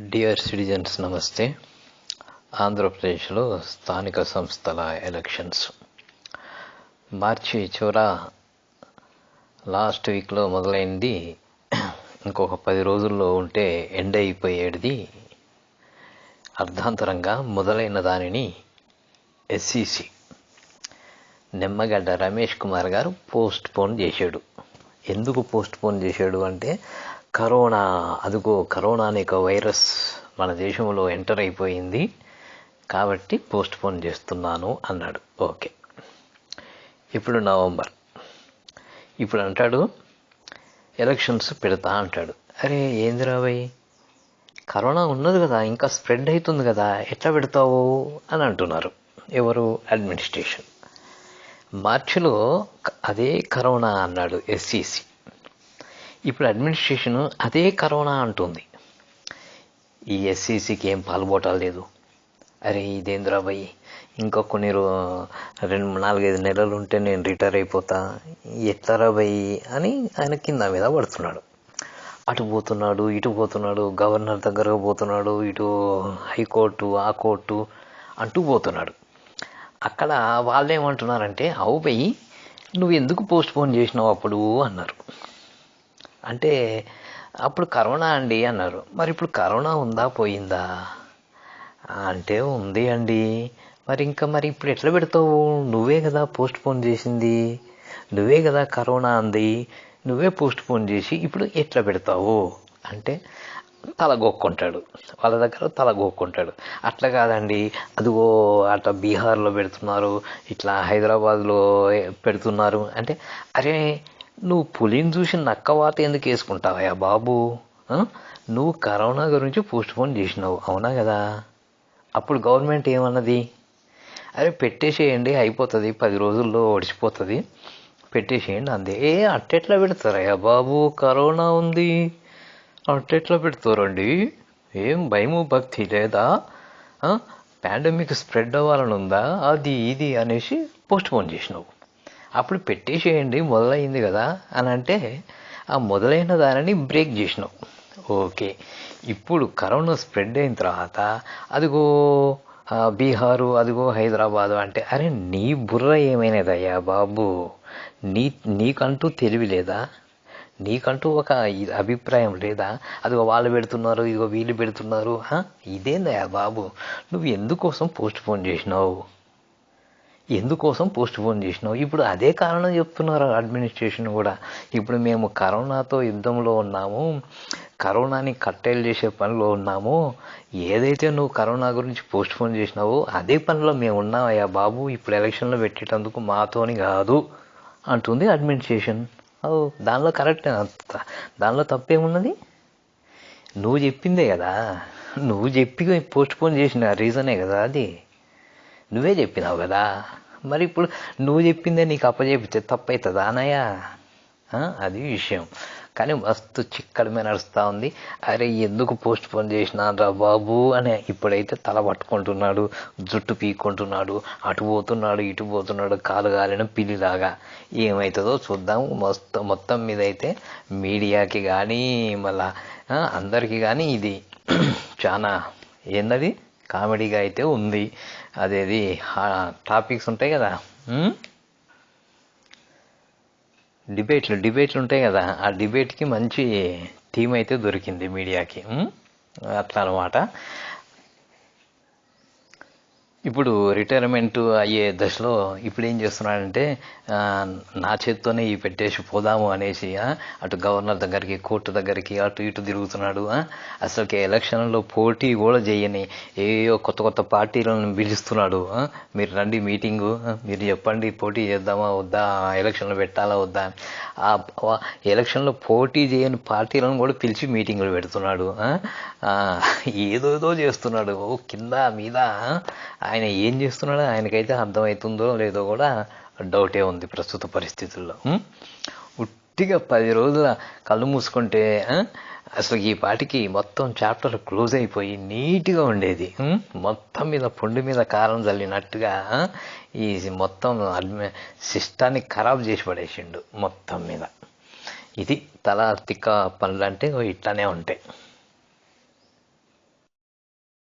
Dear citizens నమస్తే ఆంధ్రప్రదేశ్లో స్థానిక సంస్థల ఎలక్షన్స్ మార్చి చివర లాస్ట్ వీక్లో మొదలైంది. ఇంకొక పది రోజుల్లో ఉంటే ఎండ్ అయిపోయేది అర్ధాంతరంగా మొదలైన దానిని SCC Nimmagadda Ramesh Kumar garu post phone చేశాడు. ఎందుకు పోస్ట్ పోన్ చేశాడు అంటే కరోనా అదిగో కరోనా అనే ఒక వైరస్ మన దేశంలో ఎంటర్ అయిపోయింది. కాబట్టి పోస్ట్ పోన్ చేస్తున్నాను అన్నాడు. ఓకే. ఇప్పుడు నవంబర్. ఇప్పుడు అంటాడు ఎలక్షన్స్ పెడతా అంటాడు. అరే ఏందిరా భయ్ కరోనా ఉన్నది కదా ఇంకా స్ప్రెడ్ అవుతుంది కదా ఎట్లా పెడతావు? అని అంటున్నారు. ఎవరు? అడ్మినిస్ట్రేషన్. మార్చిలో అదే కరోనా అన్నాడు ఎస్సిసి. ఇప్పుడు అడ్మినిస్ట్రేషన్ అదే కరోనా అంటుంది. ఈ ఎస్సీసీకి ఏం పాల్గొటాలు లేదు. అరే ఇదేంద్రా భయ్? ఇంకా కొన్ని రెండు నాలుగైదు నెలలు ఉంటే నేను రిటైర్ అయిపోతా. ఎట్లారా భయ్? అని ఆయన కింద మీద పడుతున్నాడు. అటు పోతున్నాడు ఇటు పోతున్నాడు గవర్నర్ దగ్గరకు పోతున్నాడు ఇటు హైకోర్టు ఆ కోర్టు అంటూ పోతున్నాడు. అక్కడ వాళ్ళు ఏమంటున్నారంటే అవు భయ్ నువ్వు ఎందుకు పోస్ట్ పోన్ చేసినావు అప్పుడు? అన్నారు. అంటే అప్పుడు కరోనా అండి అన్నారు. మరి ఇప్పుడు కరోనా ఉందా పోయిందా? అంటే ఉంది అండి. మరి ఇంకా మరి ఇప్పుడు ఎట్లా పెడతావు? నువ్వే కదా పోస్ట్ పోన్ చేసింది. నువ్వే కదా కరోనా అంది. నువ్వే పోస్ట్ పోన్ చేసి ఇప్పుడు ఎట్లా పెడతావు? అంటే తల గోక్కుంటాడు. వాళ్ళ దగ్గర తల గోక్కుంటాడు. అట్లా కాదండి. అదిగో అట్లా బీహార్లో పెడుతున్నారు. ఇట్లా హైదరాబాద్లో పెడుతున్నారు. అంటే అరే నువ్వు పులిని చూసి నక్క వాత ఎందుకు వేసుకుంటావా బాబు? నువ్వు కరోనా గురించి పోస్ట్ పోన్ చేసినావు అవునా కదా? అప్పుడు గవర్నమెంట్ ఏమన్నది? అరే పెట్టేసేయండి అయిపోతుంది పది రోజుల్లో ఒడిచిపోతుంది పెట్టేసేయండి అందే. ఏ అట్టెట్లా పెడతారయ్యా బాబు? కరోనా ఉంది. అట్టెట్లా పెడతారండి? ఏం భయము భక్తి లేదా? పాండమిక్ స్ప్రెడ్ అవ్వాలని ఉందా? అది ఇది అనేసి పోస్ట్ పోన్ చేసినావు. అప్పుడు పెట్టేసేయండి మొదలైంది కదా అని అంటే ఆ మొదలైన దానిని బ్రేక్ చేసినావు ఓకే. ఇప్పుడు కరోనా స్ప్రెడ్ అయిన తర్వాత అదిగో బీహారు అదిగో హైదరాబాదు అంటే అరే నీ బుర్ర ఏమైనదయ్యా బాబు? నీ నీకంటూ తెలివి లేదా? నీకంటూ ఒక అభిప్రాయం లేదా? అదిగో వాళ్ళు పెడుతున్నారు ఇదిగో వీళ్ళు పెడుతున్నారు ఇదేందయ్యా బాబు? నువ్వు ఎందుకోసం పోస్ట్ పోన్ చేసినావు? ఎందుకోసం పోస్ట్ పోన్ చేసినావు? ఇప్పుడు అదే కారణం చెప్తున్నారు అడ్మినిస్ట్రేషన్ కూడా. ఇప్పుడు మేము కరోనాతో యుద్ధంలో ఉన్నాము కరోనాని కట్టేలు చేసే పనిలో ఉన్నాము. ఏదైతే నువ్వు కరోనా గురించి పోస్ట్ పోన్ చేసినావో అదే పనిలో మేము ఉన్నామయ్యా బాబు. ఇప్పుడు ఎలక్షన్లో పెట్టేటందుకు మాతోని కాదు అంటుంది అడ్మినిస్ట్రేషన్. ఓ దానిలో కరెక్ట్ దానిలో తప్పేమున్నది? నువ్వు చెప్పిందే కదా. నువ్వు చెప్పి పోస్ట్ పోన్ చేసిన రీజనే కదా అది. నువ్వే చెప్పినావు కదా. మరి ఇప్పుడు నువ్వు చెప్పిందే నీకు అప్పచెప్పితే తప్పవుతుందా అనయ్య అది విషయం. కానీ మస్తు చిక్కడమే నడుస్తూ ఉంది. అరే ఎందుకు పోస్ట్ పోన్ చేసినా రా బాబు? అని ఇప్పుడైతే తల పట్టుకుంటున్నాడు జుట్టు పీక్కుంటున్నాడు అటు పోతున్నాడు ఇటు పోతున్నాడు కాలు గాలిన పిల్లిలాగా. ఏమవుతుందో చూద్దాం. మొత్తం మొత్తం మీద అయితే మీడియాకి కానీ మళ్ళా అందరికీ కానీ ఇది చాలా ఏందది? కామెడీగా అయితే ఉంది. అదేది టాపిక్స్ ఉంటాయి కదా డిబేట్లు డిబేట్లు ఉంటాయి కదా ఆ డిబేట్కి మంచి థీమ్ అయితే దొరికింది మీడియాకి అట్లా అనమాట ఇప్పుడు రిటైర్మెంట్ అయ్యే దశలో ఇప్పుడు ఏం చేస్తున్నాడంటే నా చేత్తోనే ఈ పెట్టేసి పోదాము అనేసి అటు గవర్నర్ దగ్గరికి కోర్టు దగ్గరికి అటు ఇటు తిరుగుతున్నాడు అసలుకి ఎలక్షన్లో పోటీ కూడా చేయని ఏయో కొత్త కొత్త పార్టీలను పిలుస్తున్నాడు మీరు రండి మీటింగు మీరు చెప్పండి పోటీ చేద్దామా వద్దా ఎలక్షన్లు పెట్టాలా వద్దా. ఆ ఎలక్షన్లో పోటీ చేయని పార్టీలను కూడా పిలిచి మీటింగులు పెడుతున్నాడు ఏదోదో చేస్తున్నాడు ఓ కింద మీద ఆయన ఏం చేస్తున్నాడో ఆయనకైతే అర్థమవుతుందో లేదో కూడా డౌటే ఉంది ప్రస్తుత పరిస్థితుల్లో. ఉట్టిగా పది రోజుల కళ్ళు మూసుకుంటే అసలు ఈ పాటికి మొత్తం చాప్టర్ క్లోజ్ అయిపోయి నీట్గా ఉండేది. మొత్తం మీద పుండు మీద కారం చల్లినట్టుగా ఈ మొత్తం సిస్టాన్ని ఖరాబ్ చేసి పడేసిండు మొత్తం మీద. ఇది తల తిక్క పనులు అంటే ఇట్లానే ఉంటాయి.